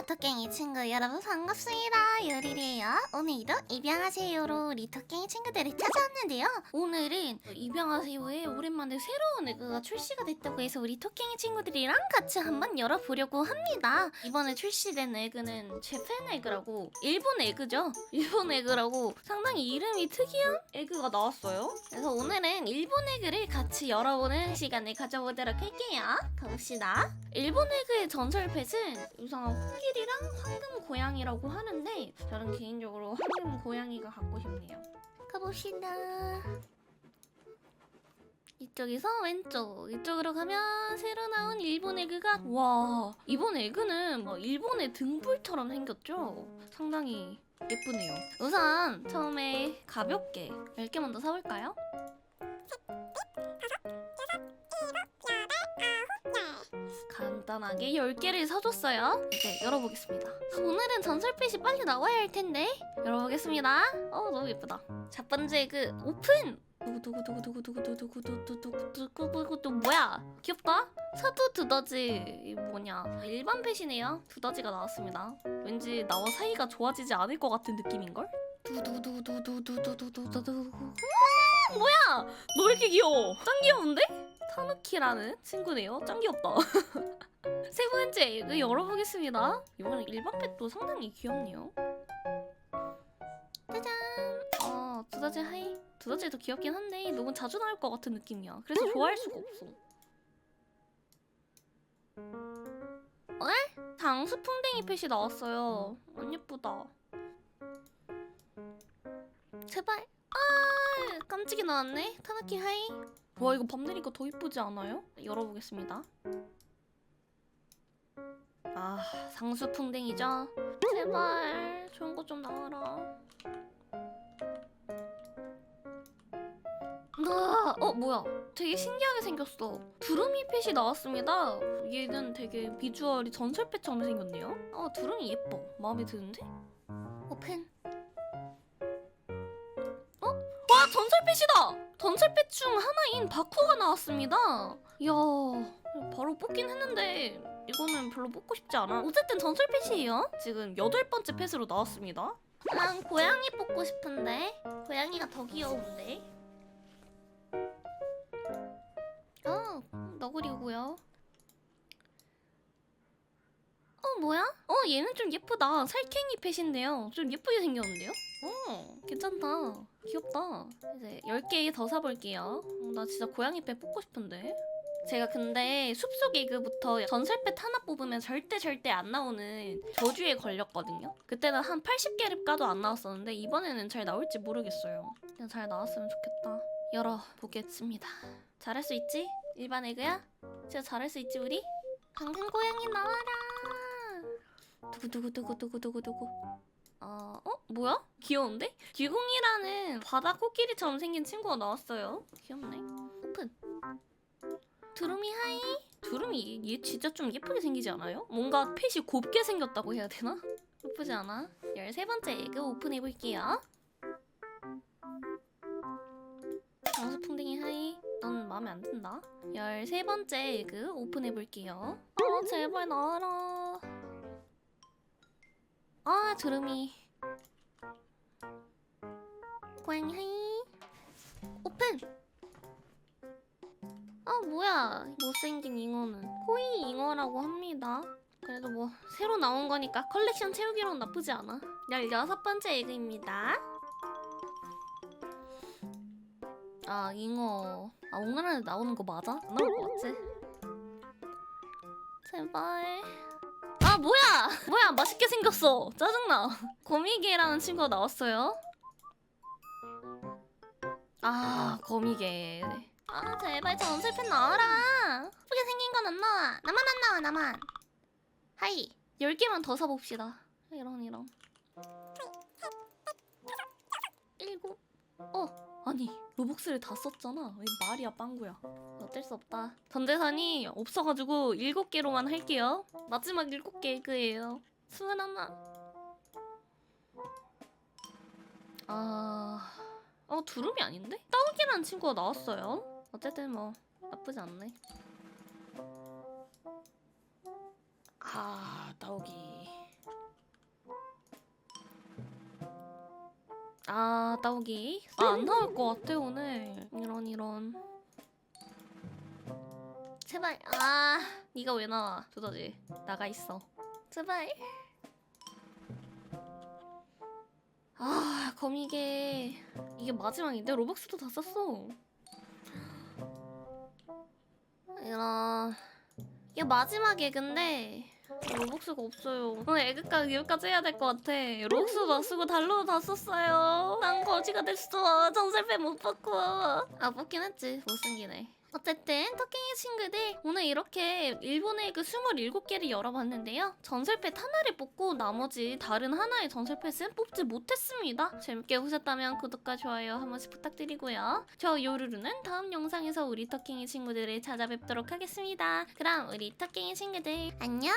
리터깽이 친구 여러분 반갑습니다. 유리리에요. 오늘도 입양하세요로 리터깽이 친구들을 찾아왔는데요. 오늘은 입양하세요에 오랜만에 새로운 에그가 출시가 됐다고 해서 우리 토깽이 친구들이랑 같이 한번 열어보려고 합니다. 이번에 출시된 에그는 재팬 에그라고 일본 에그죠? 일본 에그라고 상당히 이름이 특이한 에그가 나왔어요. 그래서 오늘은 일본 에그를 같이 열어보는 시간을 가져보도록 할게요. 가봅시다 일본 에그의 전설 펫은 이상한 코끼리랑 황금 고양이라고 하는데 저는 개인적으로 황금 고양이가 갖고 싶네요. 가봅시다. 이쪽에서 왼쪽, 이쪽으로 가면 새로 나온 일본 에그가 와 이번 에그는 뭐 일본의 등불처럼 생겼죠? 상당히 예쁘네요. 우선 처음에 가볍게 10개 먼저 사볼까요? 간단하게 10개를 사줬어요. 이제 열어보겠습니다. 오늘은 전설빛이 빨리 나와야 할 텐데. 열어보겠습니다. 어, 너무 예쁘다. 첫 번째 그 오픈! 두구두구두구두구두구두구두구두구두구두구 뭐야? 귀엽다? 사두 두더지 이 뭐냐 일반 펫이네요 두더지가 나왔습니다 왠지 나와 사이가 좋아지지 않을 것 같은 느낌인걸? 두두두두두두두두두두 뭐야? 너 왜 이렇게 귀여워? 짱 귀여운데? 타누키라는 친구네요. 짱 귀엽다. 세 번째 이거 열어보겠습니다. 이번엔 일반 펫도 상당히 귀엽네요. 짜잔! 어 두더지 하이 두더지도 귀엽긴 한데 너무 자주 나올 것 같은 느낌이야. 그래서 좋아할 수가 없어. 에? 장수풍뎅이 펫이 나왔어요. 안 예쁘다. 제발 아 깜찍이 나왔네. 타누키 하이. 와 이거 밤 내니까 더 이쁘지 않아요? 열어보겠습니다. 아 상수 풍뎅이죠? 제발 좋은 거 좀 나와라. 나, 어 뭐야? 되게 신기하게 생겼어. 두루미 펫이 나왔습니다. 얘는 되게 비주얼이 전설펫처럼 생겼네요. 어 두루미 예뻐. 마음에 드는데? 오픈 펫이다! 전설펫 중 하나인 바쿠가 나왔습니다. 이야 바로 뽑긴 했는데 이거는 별로 뽑고 싶지 않아. 어쨌든 전설 펫이에요. 지금 여덟 번째 펫으로 나왔습니다. 난 고양이 뽑고 싶은데 고양이가 더 귀여운데. 어 너구리고요 어 뭐야? 어 얘는 좀 예쁘다. 살쾡이 펫인데요. 좀 예쁘게 생겼는데요? 어 괜찮다. 귀엽다. 이제 10개 더 사볼게요. 어, 나 진짜 고양이 펫 뽑고 싶은데. 제가 근데 숲속 에그부터 전설펫 하나 뽑으면 절대 절대 안 나오는 저주에 걸렸거든요. 그때는 한 80개를 까도 안 나왔었는데 이번에는 잘 나올지 모르겠어요. 그냥 잘 나왔으면 좋겠다. 열어보겠습니다. 잘할 수 있지? 일반 에그야? 진짜 잘할 수 있지 우리? 방금 고양이 나와라 두구두구두구두구두구두구 어, 어? 뭐야? 귀여운데? 귀공이라는 바다 코끼리처럼 생긴 친구가 나왔어요 귀엽네 오픈 두루미 하이 두루미 얘 진짜 좀 예쁘게 생기지 않아요? 뭔가 펫이 곱게 생겼다고 해야 되나? 예쁘지 않아? 13번째 에그 오픈해볼게요 장수풍뎅이 하이 넌 마음에 안 든다 13번째 에그 오픈해볼게요 어 제발 나와라 아 두루미 고양이 하이. 오픈. 아 뭐야. 못생긴 잉어는. 코이 잉어라고 합니다. 그래도 뭐 새로 나온 거니까 컬렉션 채우기로는 나쁘지 않아. 16번째 에그입니다. 아 잉어. 아 오늘 안에 나오는 거 맞아? 안 나올 거 같지? 제발. 아 뭐야? 뭐야 맛있게 생겼어. 짜증나. 거미개라는 친구가 나왔어요. 아 거미개. 아 제발 전설펜 나와라. 예쁘게 생긴 건 안 나와 나만 안 나와 나만. 하이 10개만 더 사봅시다. 이런 이런. 일곱. 어 아니 로복스를 다 썼잖아. 왜 말이야 빵구야. 어쩔 수 없다. 전 재산이 없어가지고 7개로만 할게요. 마지막 7개 그예요. 스물하나. 아... 어 두rum이 아닌데? 따오기라는 친구가 나왔어요. 어쨌든 뭐 나쁘지 않네. 아 따오기 아 나오기. 아, 안 나올 것 같아 오늘. 이런 이런. 제발. 아 네가 왜 나와? 두더지. 나가 있어. 제발. 아 거미게 이게 마지막인데? 로벅스도 다 썼어. 이런. 이게 마지막에 근데 로벅스가 없어요. 오늘 애교까지 여기까지 해야 될 것 같아. 로벅스도 다 쓰고 달러도 다 썼어요. 난 거지가 됐어. 전설패 못 받고. 아 뽑긴 했지. 못생기네. 어쨌든 토끼이 친구들 오늘 이렇게 일본의 그 27개를 열어봤는데요. 전설패 하나를 뽑고 나머지 다른 하나의 전설패는 뽑지 못했습니다. 재밌게 보셨다면 구독과 좋아요 한 번씩 부탁드리고요. 저 요루루는 다음 영상에서 우리 토끼이 친구들을 찾아뵙도록 하겠습니다. 그럼 우리 토끼이 친구들 안녕!